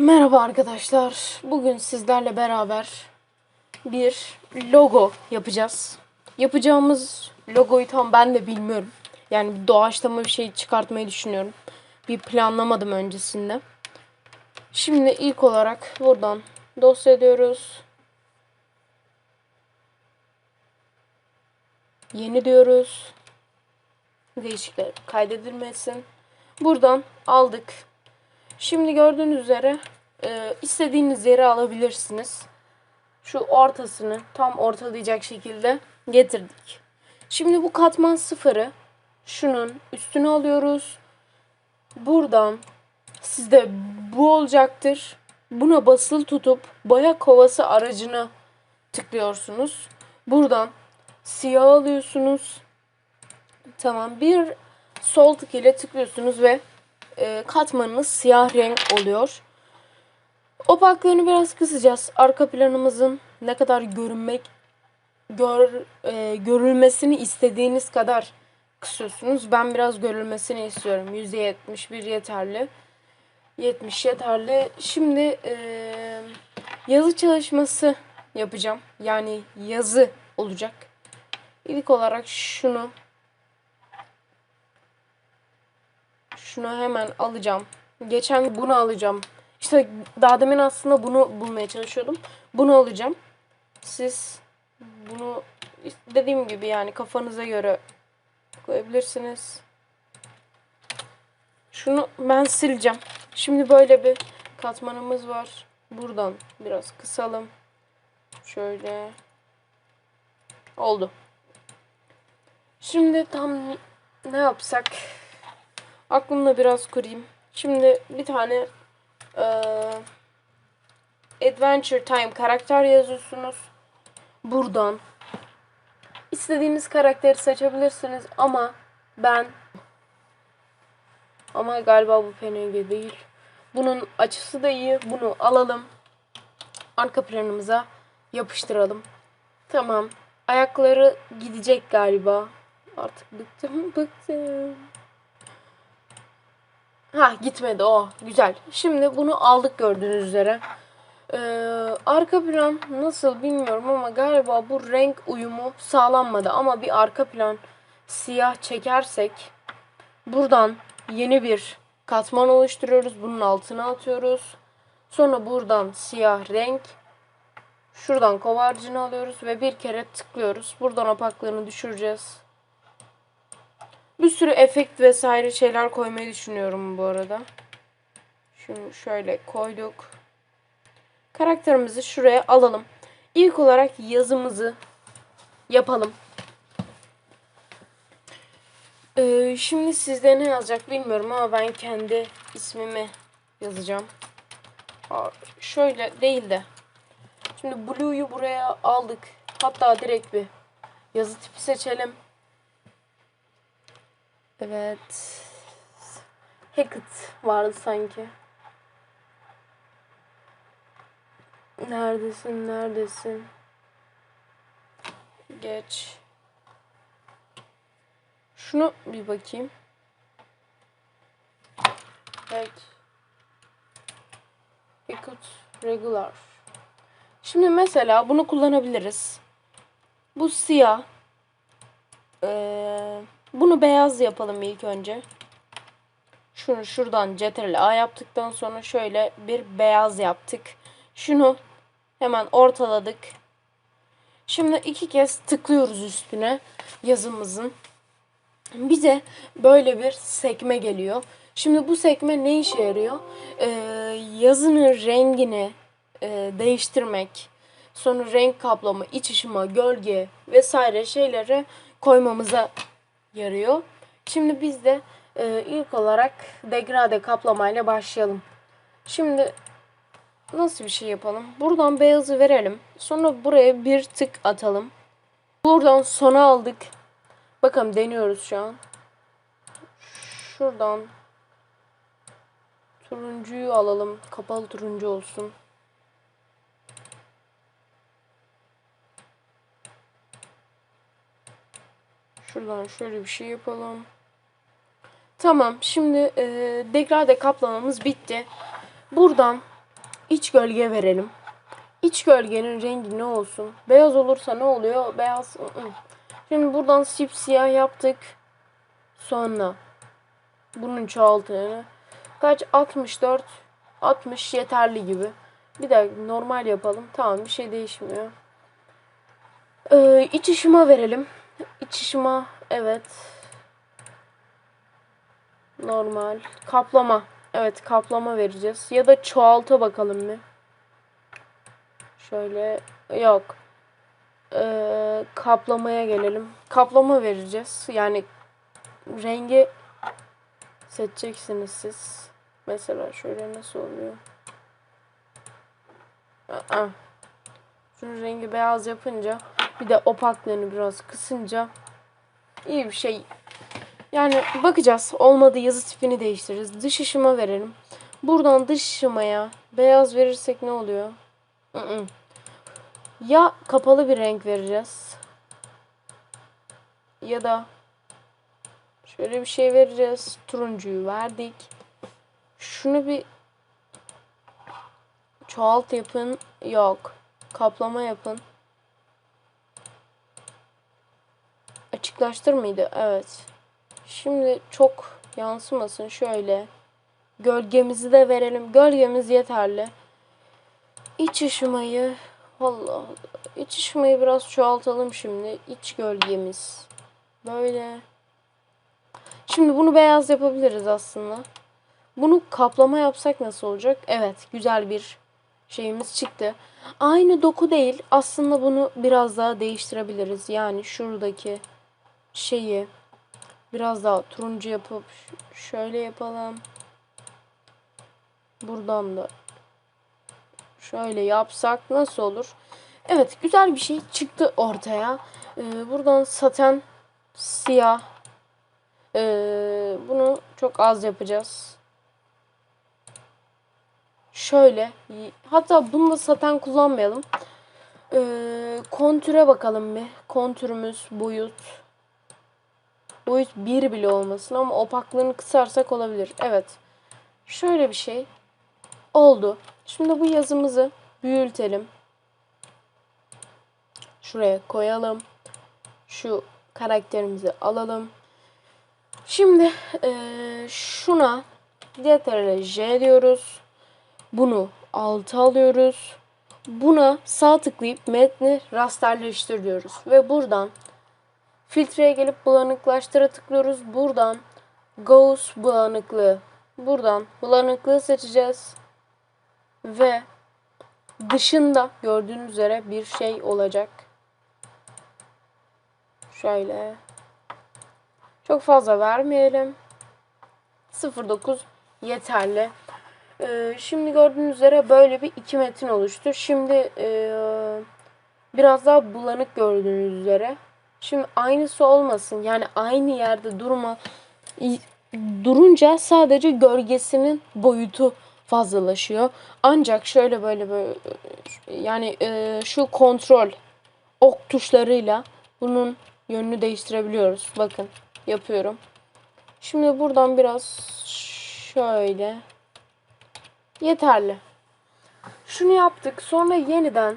Merhaba arkadaşlar. Bugün sizlerle beraber bir logo yapacağız. Yapacağımız logoyu tam ben de bilmiyorum. Yani doğaçlama bir şey çıkartmayı düşünüyorum. Bir planlamadım öncesinde. Şimdi ilk olarak buradan dosya diyoruz. Yeni diyoruz. Değişiklikler kaydedilmesin. Buradan aldık. Şimdi gördüğünüz üzere e, istediğiniz yere alabilirsiniz. Şu ortasını tam ortalayacak şekilde getirdik. Şimdi bu katman sıfırı şunun üstüne alıyoruz. Buradan sizde bu olacaktır. Buna basılı tutup boya kovası aracına tıklıyorsunuz. Buradan siyah alıyorsunuz. Tamam bir sol tık ile tıklıyorsunuz ve e, katmanınız siyah renk oluyor. Opaklığını biraz kısacağız. Arka planımızın ne kadar görünmek gör, e, görülmesini istediğiniz kadar kısıyorsunuz. Ben biraz görülmesini istiyorum. %71 yeterli. 70 yeterli. Şimdi e, yazı çalışması yapacağım. Yani yazı olacak. İlk olarak şunu Şunu hemen alacağım. Geçen bunu alacağım. İşte daha demin aslında bunu bulmaya çalışıyordum. Bunu alacağım. Siz bunu dediğim gibi yani kafanıza göre koyabilirsiniz. Şunu ben sileceğim. Şimdi böyle bir katmanımız var. Buradan biraz kısalım. Şöyle. Oldu. Şimdi tam ne yapsak? Aklımda biraz kurayım. Şimdi bir tane e, Adventure Time karakter yazıyorsunuz. Buradan istediğiniz karakteri seçebilirsiniz ama ben ama galiba bu PNG değil. Bunun açısı da iyi. Bunu alalım. Arka planımıza yapıştıralım. Tamam. Ayakları gidecek galiba. Artık bıktım bıktım. Ha gitmedi o. Güzel. Şimdi bunu aldık gördüğünüz üzere. Ee, arka plan nasıl bilmiyorum ama galiba bu renk uyumu sağlanmadı. Ama bir arka plan siyah çekersek buradan yeni bir katman oluşturuyoruz. Bunun altına atıyoruz. Sonra buradan siyah renk şuradan kovarcını alıyoruz ve bir kere tıklıyoruz. Buradan opaklığını düşüreceğiz. Bir sürü efekt vesaire şeyler koymayı düşünüyorum bu arada. Şunu şöyle koyduk. Karakterimizi şuraya alalım. İlk olarak yazımızı yapalım. Ee, şimdi sizde ne yazacak bilmiyorum ama ben kendi ismimi yazacağım. Şöyle değil de. Şimdi Blue'yu buraya aldık. Hatta direkt bir yazı tipi seçelim. Evet. Hackett vardı sanki. Neredesin? Neredesin? Geç. Şunu bir bakayım. Evet. Hackett regular. Şimdi mesela bunu kullanabiliriz. Bu siyah. Eee bunu beyaz yapalım ilk önce. Şunu şuradan Ctrl A yaptıktan sonra şöyle bir beyaz yaptık. Şunu hemen ortaladık. Şimdi iki kez tıklıyoruz üstüne yazımızın. Bize böyle bir sekme geliyor. Şimdi bu sekme ne işe yarıyor? Ee, yazının rengini e, değiştirmek, sonra renk kaplama, iç ışıma, gölge vesaire şeyleri koymamıza yarıyor. Şimdi biz de e, ilk olarak degrade kaplamayla başlayalım. Şimdi nasıl bir şey yapalım? Buradan beyazı verelim. Sonra buraya bir tık atalım. Buradan sona aldık. Bakın deniyoruz şu an. Şuradan turuncuyu alalım. Kapalı turuncu olsun. Şuradan şöyle bir şey yapalım. Tamam. Şimdi e, degrade kaplamamız bitti. Buradan iç gölge verelim. İç gölgenin rengi ne olsun? Beyaz olursa ne oluyor? Beyaz. Şimdi buradan siyah yaptık. Sonra bunun çoğaltığını kaç 64 60 yeterli gibi. Bir de normal yapalım. Tamam bir şey değişmiyor. Ee, iç ışıma verelim. İç ışıma evet. Normal. Kaplama. Evet kaplama vereceğiz. Ya da çoğalta bakalım bir. Şöyle yok. Ee, kaplamaya gelelim. Kaplama vereceğiz. Yani rengi seçeceksiniz siz. Mesela şöyle nasıl oluyor? Aa. Şunun rengi beyaz yapınca bir de opaklığını biraz kısınca iyi bir şey. Yani bakacağız. Olmadı yazı tipini değiştiririz. Dış ışıma verelim. Buradan dış ışımaya beyaz verirsek ne oluyor? I -ı. Ya kapalı bir renk vereceğiz. Ya da şöyle bir şey vereceğiz. Turuncuyu verdik. Şunu bir çoğalt yapın. Yok. Kaplama yapın. Açıklaştır mıydı? Evet. Şimdi çok yansımasın. Şöyle. Gölgemizi de verelim. Gölgemiz yeterli. İç ışımayı Allah Allah. İç ışımayı biraz çoğaltalım şimdi. İç gölgemiz. Böyle. Şimdi bunu beyaz yapabiliriz aslında. Bunu kaplama yapsak nasıl olacak? Evet, güzel bir şeyimiz çıktı. Aynı doku değil. Aslında bunu biraz daha değiştirebiliriz. Yani şuradaki şeyi biraz daha turuncu yapıp şöyle yapalım. Buradan da şöyle yapsak nasıl olur? Evet güzel bir şey çıktı ortaya. Ee, buradan saten siyah. Ee, bunu çok az yapacağız. Şöyle. Hatta bunu da saten kullanmayalım. Ee, kontüre bakalım bir. Kontürümüz boyut. Boyut 1 bile olmasın ama opaklığını kısarsak olabilir. Evet. Şöyle bir şey. Oldu. Şimdi bu yazımızı büyütelim. Şuraya koyalım. Şu karakterimizi alalım. Şimdi e, şuna Ctrl J diyoruz. Bunu alta alıyoruz. Buna sağ tıklayıp metni rasterleştir diyoruz. Ve buradan filtreye gelip bulanıklaştıra tıklıyoruz. Buradan Gauss bulanıklığı. Buradan bulanıklığı seçeceğiz. Ve dışında gördüğünüz üzere bir şey olacak. Şöyle. Çok fazla vermeyelim. 0.9 yeterli. Ee, şimdi gördüğünüz üzere böyle bir iki metin oluştu. Şimdi e, biraz daha bulanık gördüğünüz üzere. Şimdi aynısı olmasın. Yani aynı yerde durma durunca sadece gölgesinin boyutu fazlalaşıyor. Ancak şöyle böyle böyle yani e, şu kontrol ok tuşlarıyla bunun yönünü değiştirebiliyoruz. Bakın yapıyorum. Şimdi buradan biraz şöyle yeterli. Şunu yaptık. Sonra yeniden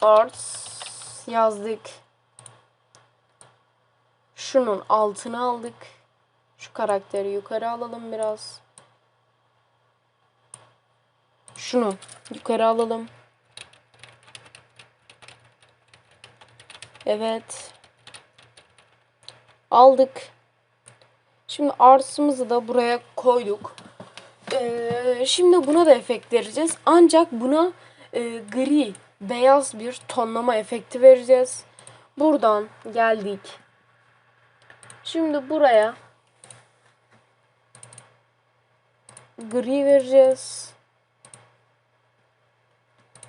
arts yazdık. Şunun altına aldık. Şu karakteri yukarı alalım biraz. Şunu yukarı alalım. Evet. Aldık. Şimdi arsımızı da buraya koyduk. Ee, şimdi buna da efekt vereceğiz. Ancak buna e, gri, beyaz bir tonlama efekti vereceğiz. Buradan geldik. Şimdi buraya gri vereceğiz.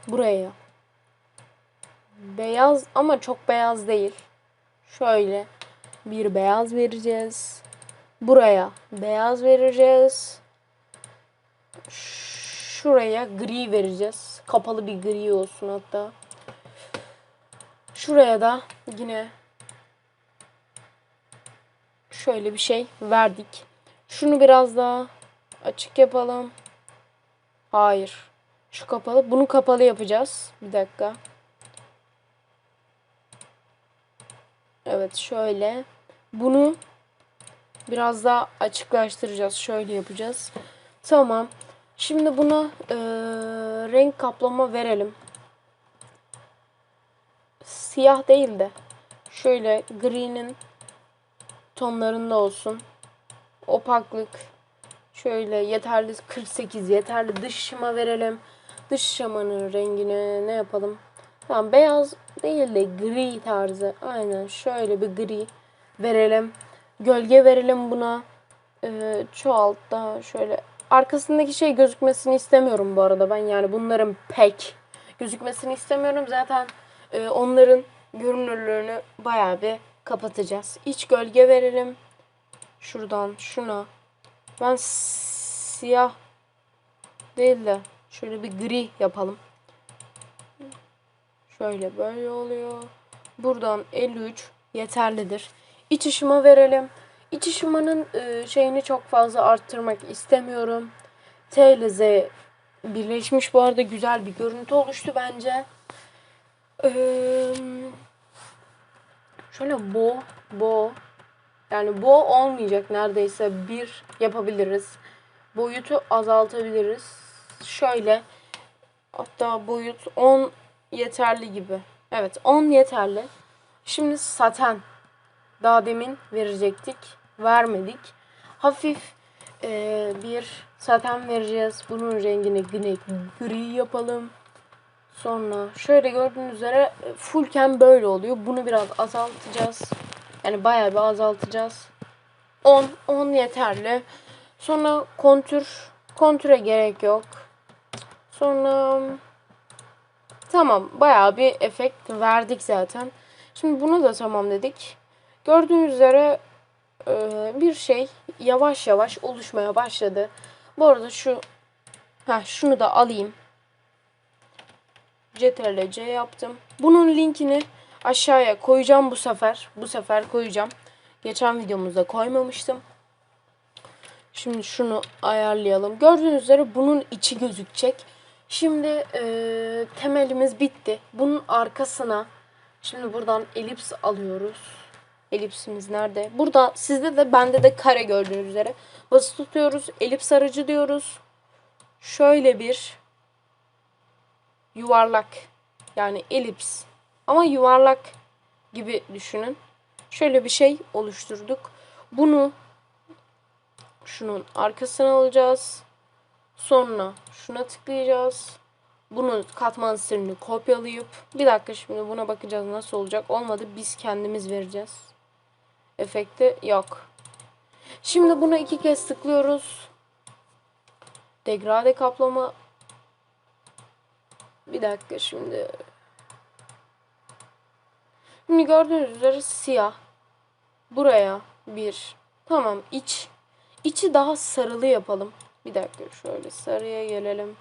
Buraya beyaz ama çok beyaz değil. Şöyle bir beyaz vereceğiz. Buraya beyaz vereceğiz. Şuraya gri vereceğiz. Kapalı bir gri olsun hatta. Şuraya da yine şöyle bir şey verdik. Şunu biraz daha açık yapalım. Hayır. Şu kapalı. Bunu kapalı yapacağız. Bir dakika. Evet şöyle. Bunu biraz daha açıklaştıracağız. Şöyle yapacağız. Tamam. Şimdi buna eee, renk kaplama verelim. Siyah değil de şöyle gri'nin tonlarında olsun. Opaklık şöyle yeterli 48 yeterli dış şıma verelim. Dış şamanın rengine ne yapalım? Tamam beyaz değil de gri tarzı. Aynen şöyle bir gri verelim. Gölge verelim buna. Ee, çoğalt daha şöyle. Arkasındaki şey gözükmesini istemiyorum bu arada ben. Yani bunların pek gözükmesini istemiyorum. Zaten e, onların görünürlüğünü bayağı bir kapatacağız. İç gölge verelim. Şuradan şuna. Ben siyah değil de şöyle bir gri yapalım. Şöyle böyle oluyor. Buradan 53 yeterlidir. İç ışıma verelim. İç ışımanın e, şeyini çok fazla arttırmak istemiyorum. T ile Z birleşmiş bu arada güzel bir görüntü oluştu bence. Ee, şöyle bo bo yani bo olmayacak neredeyse bir yapabiliriz. Boyutu azaltabiliriz. Şöyle hatta boyut 10 yeterli gibi. Evet 10 yeterli. Şimdi saten. Daha demin verecektik. Vermedik. Hafif e, bir saten vereceğiz. Bunun rengini gri yapalım. Sonra şöyle gördüğünüz üzere e, fullken böyle oluyor. Bunu biraz azaltacağız. Yani bayağı bir azaltacağız. 10 10 yeterli. Sonra kontür kontüre gerek yok. Sonra tamam bayağı bir efekt verdik zaten. Şimdi bunu da tamam dedik. Gördüğünüz üzere e, bir şey yavaş yavaş oluşmaya başladı. Bu arada şu ha şunu da alayım. Ctrl C yaptım. Bunun linkini aşağıya koyacağım bu sefer. Bu sefer koyacağım. Geçen videomuzda koymamıştım. Şimdi şunu ayarlayalım. Gördüğünüz üzere bunun içi gözükecek. Şimdi e, temelimiz bitti. Bunun arkasına şimdi buradan elips alıyoruz. Elipsimiz nerede? Burada sizde de bende de kare gördüğünüz üzere. Basılı tutuyoruz. Elips aracı diyoruz. Şöyle bir yuvarlak yani elips ama yuvarlak gibi düşünün. Şöyle bir şey oluşturduk. Bunu şunun arkasına alacağız. Sonra şuna tıklayacağız. Bunu katman sırrını kopyalayıp bir dakika şimdi buna bakacağız nasıl olacak. Olmadı biz kendimiz vereceğiz. Efekti yok. Şimdi buna iki kez tıklıyoruz. Degrade kaplama. Bir dakika şimdi. Şimdi gördüğünüz üzere siyah. Buraya bir. Tamam iç. İçi daha sarılı yapalım. Bir dakika şöyle sarıya gelelim.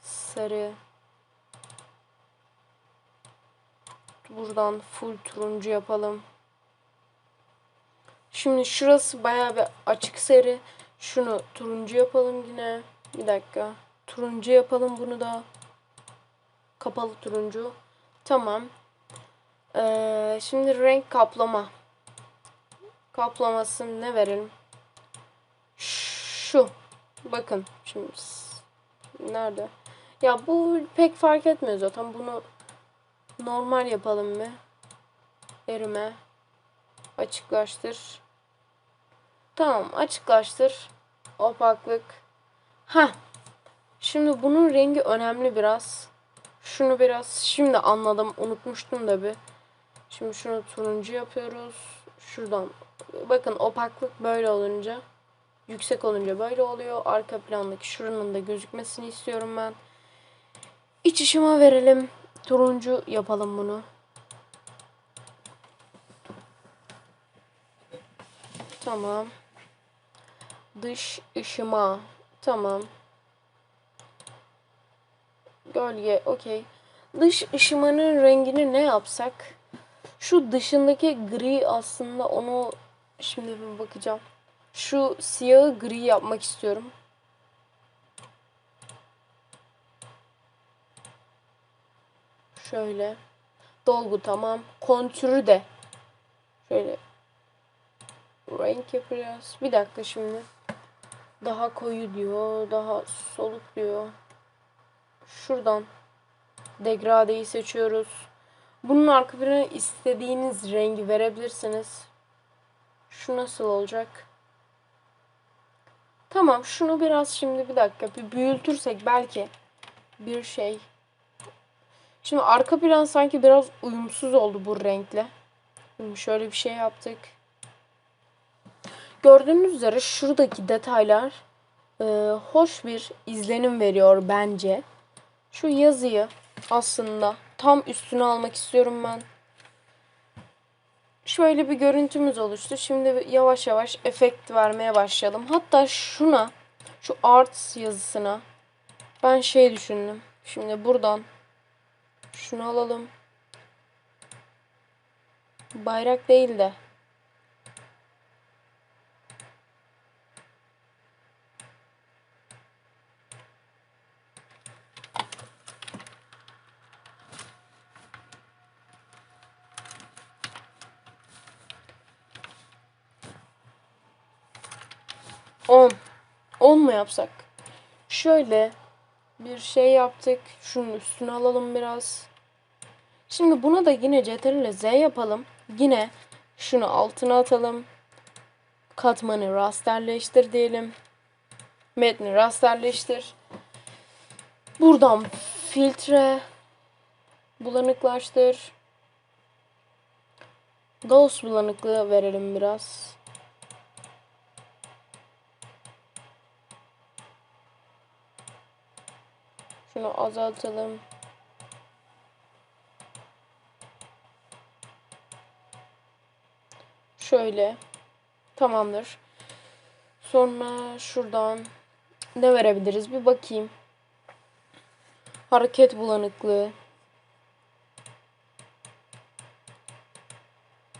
Sarı. Buradan full turuncu yapalım. Şimdi şurası bayağı bir açık sarı. Şunu turuncu yapalım yine. Bir dakika. Turuncu yapalım bunu da. Kapalı turuncu. Tamam. Ee, şimdi renk kaplama. Kaplamasını ne verelim? Şu. Bakın şimdi nerede? Ya bu pek fark etmiyor zaten. Bunu normal yapalım mı? Erime. Açıklaştır. Tamam açıklaştır. Opaklık. Ha. Şimdi bunun rengi önemli biraz. Şunu biraz şimdi anladım. Unutmuştum da bir. Şimdi şunu turuncu yapıyoruz. Şuradan. Bakın opaklık böyle olunca. Yüksek olunca böyle oluyor. Arka plandaki şuranın da gözükmesini istiyorum ben. İç ışıma verelim. Turuncu yapalım bunu. Tamam. Dış ışıma. Tamam. Gölge, okey. Dış ışımanın rengini ne yapsak? Şu dışındaki gri aslında onu şimdi bir bakacağım. Şu siyahı gri yapmak istiyorum. Şöyle. Dolgu tamam. Kontürü de. Şöyle. Renk yapacağız. Bir dakika şimdi. Daha koyu diyor. Daha soluk diyor. Şuradan. Degradeyi seçiyoruz. Bunun arka planına istediğiniz rengi verebilirsiniz. Şu nasıl olacak? Tamam şunu biraz şimdi bir dakika bir büyütürsek belki bir şey. Şimdi arka plan sanki biraz uyumsuz oldu bu renkle. Şimdi şöyle bir şey yaptık. Gördüğünüz üzere şuradaki detaylar e, hoş bir izlenim veriyor bence. Şu yazıyı aslında tam üstüne almak istiyorum ben. Şöyle bir görüntümüz oluştu. Şimdi yavaş yavaş efekt vermeye başlayalım. Hatta şuna, şu arts yazısına ben şey düşündüm. Şimdi buradan şunu alalım. Bayrak değil de yapsak? Şöyle bir şey yaptık. Şunun üstüne alalım biraz. Şimdi buna da yine CTRL Z yapalım. Yine şunu altına atalım. Katmanı rasterleştir diyelim. Metni rasterleştir. Buradan filtre bulanıklaştır. Gauss bulanıklığı verelim biraz. Şunu azaltalım. Şöyle. Tamamdır. Sonra şuradan ne verebiliriz bir bakayım. Hareket bulanıklığı.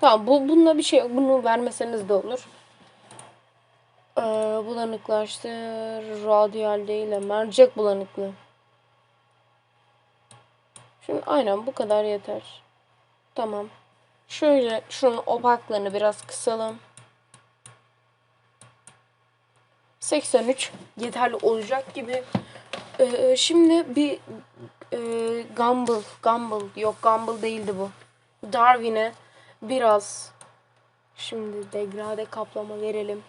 Tamam bu bununla bir şey bunu vermeseniz de olur. Ee, bulanıklaştır. Radyal değil de mercek bulanıklığı. Şimdi aynen bu kadar yeter. Tamam. Şöyle şunun opaklığını biraz kısalım. 83 yeterli olacak gibi. Ee, şimdi bir e, Gumball, Gumball yok Gumball değildi bu. Darwin'e biraz şimdi degrade kaplama verelim.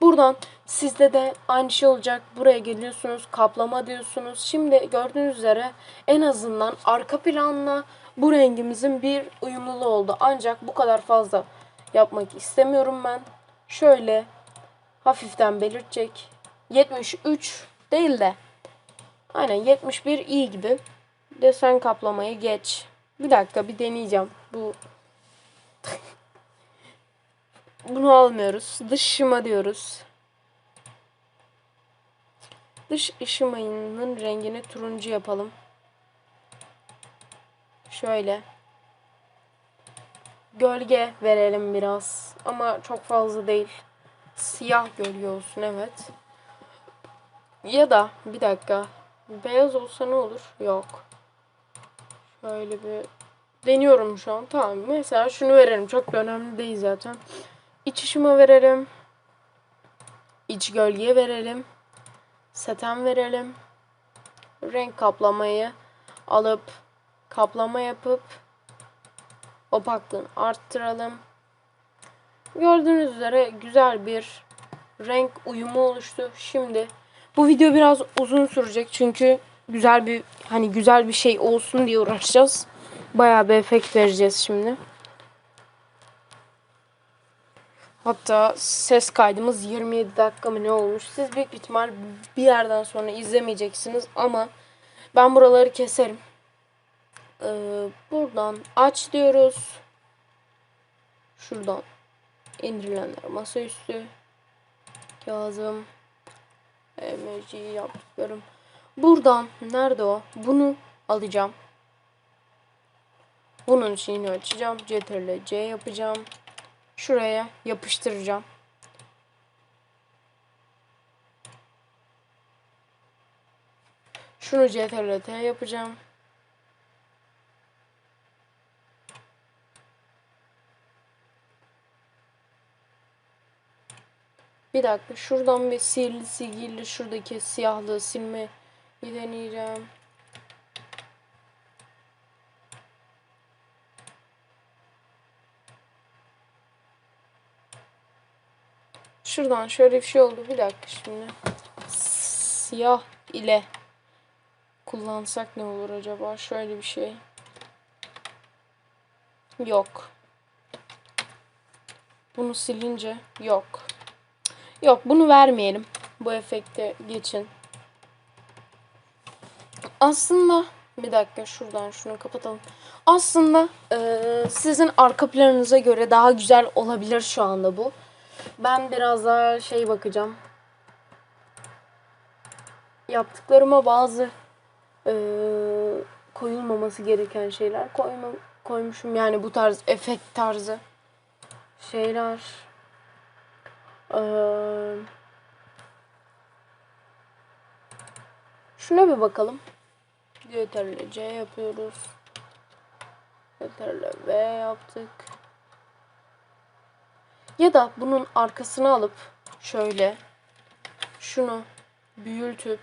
Buradan sizde de aynı şey olacak. Buraya geliyorsunuz, kaplama diyorsunuz. Şimdi gördüğünüz üzere en azından arka planla bu rengimizin bir uyumluluğu oldu. Ancak bu kadar fazla yapmak istemiyorum ben. Şöyle hafiften belirtecek. 73 değil de aynen 71 iyi gibi. Desen kaplamayı geç. Bir dakika bir deneyeceğim. Bu bunu almıyoruz. Dış şıma diyoruz. Dış ışımayının rengini turuncu yapalım. Şöyle. Gölge verelim biraz. Ama çok fazla değil. Siyah gölge olsun evet. Ya da bir dakika. Beyaz olsa ne olur? Yok. Şöyle bir deniyorum şu an. Tamam. Mesela şunu verelim. Çok da önemli değil zaten. İç ışıma verelim. İç gölge verelim. Seten verelim. Renk kaplamayı alıp kaplama yapıp opaklığını arttıralım. Gördüğünüz üzere güzel bir renk uyumu oluştu. Şimdi bu video biraz uzun sürecek çünkü güzel bir hani güzel bir şey olsun diye uğraşacağız. Bayağı bir efekt vereceğiz şimdi. Hatta ses kaydımız 27 dakika mı ne olmuş. Siz büyük ihtimal bir yerden sonra izlemeyeceksiniz ama ben buraları keserim. Ee, buradan aç diyoruz. Şuradan indirilenler masaüstü. Kazım. Emoji yaptıklarım. Buradan nerede o? Bunu alacağım. Bunun şeyini açacağım. Ctrl C yapacağım şuraya yapıştıracağım. Şunu CTRL T yapacağım. Bir dakika şuradan bir sihirli sigilli şuradaki siyahlığı silme deneyeceğim. Şuradan şöyle bir şey oldu. Bir dakika şimdi. Siyah ile kullansak ne olur acaba? Şöyle bir şey. Yok. Bunu silince yok. Yok bunu vermeyelim. Bu efekte geçin. Aslında bir dakika şuradan şunu kapatalım. Aslında eee, sizin arka planınıza göre daha güzel olabilir şu anda bu. Ben biraz daha şey bakacağım. Yaptıklarıma bazı eee, koyulmaması gereken şeyler koyma, koymuşum. Yani bu tarz efekt tarzı şeyler. Eee, şuna bir bakalım. Ctrl C yapıyoruz. Ctrl V yaptık. Ya da bunun arkasını alıp şöyle şunu büyütüp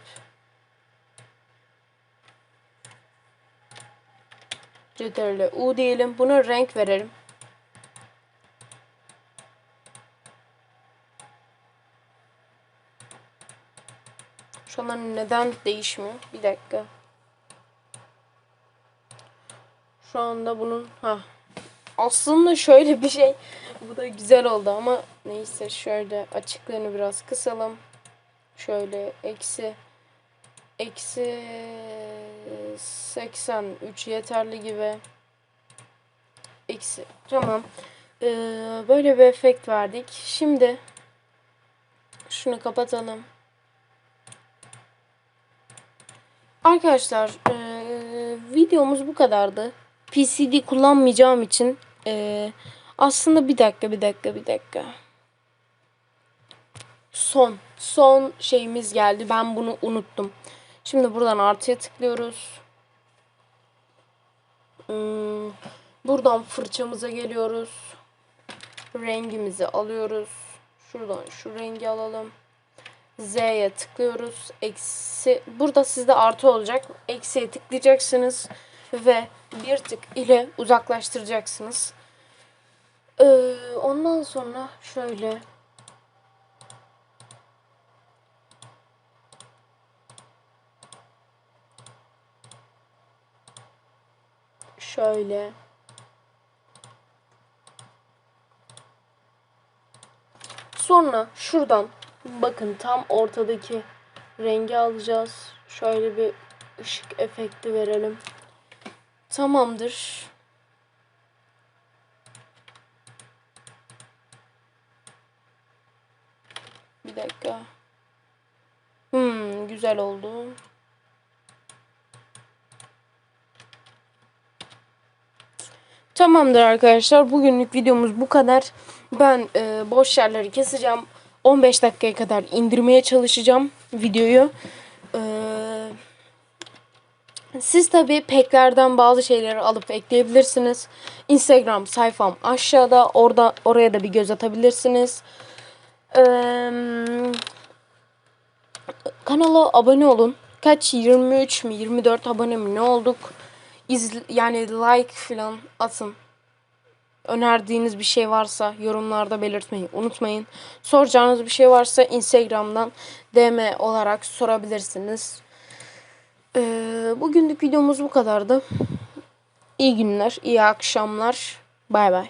Ctrl U diyelim. Buna renk verelim. Şu an neden değişmiyor? Bir dakika. Şu anda bunun ha aslında şöyle bir şey. Bu da güzel oldu ama neyse şöyle açıklığını biraz kısalım. Şöyle eksi eksi 83 yeterli gibi. Eksi tamam. Ee, böyle bir efekt verdik. Şimdi şunu kapatalım. Arkadaşlar eee, videomuz bu kadardı. PCD kullanmayacağım için eee, aslında bir dakika bir dakika bir dakika. Son son şeyimiz geldi. Ben bunu unuttum. Şimdi buradan artıya tıklıyoruz. Hmm, buradan fırçamıza geliyoruz. Rengimizi alıyoruz. Şuradan şu rengi alalım. Z'ye tıklıyoruz. Eksi burada sizde artı olacak. Eksiye tıklayacaksınız ve bir tık ile uzaklaştıracaksınız. Ee, ondan sonra şöyle şöyle Sonra şuradan bakın tam ortadaki rengi alacağız. Şöyle bir ışık efekti verelim. Tamamdır. Bir dakika. Hmm, güzel oldu. Tamamdır arkadaşlar. Bugünlük videomuz bu kadar. Ben e, boş yerleri keseceğim. 15 dakikaya kadar indirmeye çalışacağım videoyu. E, siz tabi peklerden bazı şeyleri alıp ekleyebilirsiniz. Instagram sayfam aşağıda. Orada oraya da bir göz atabilirsiniz. E, kanala abone olun. Kaç 23 mi 24 abone mi ne olduk? İzle, yani like falan atın. Önerdiğiniz bir şey varsa yorumlarda belirtmeyi unutmayın. Soracağınız bir şey varsa Instagram'dan DM olarak sorabilirsiniz. Ee, bugünlük videomuz bu kadardı. İyi günler, iyi akşamlar. Bay bay.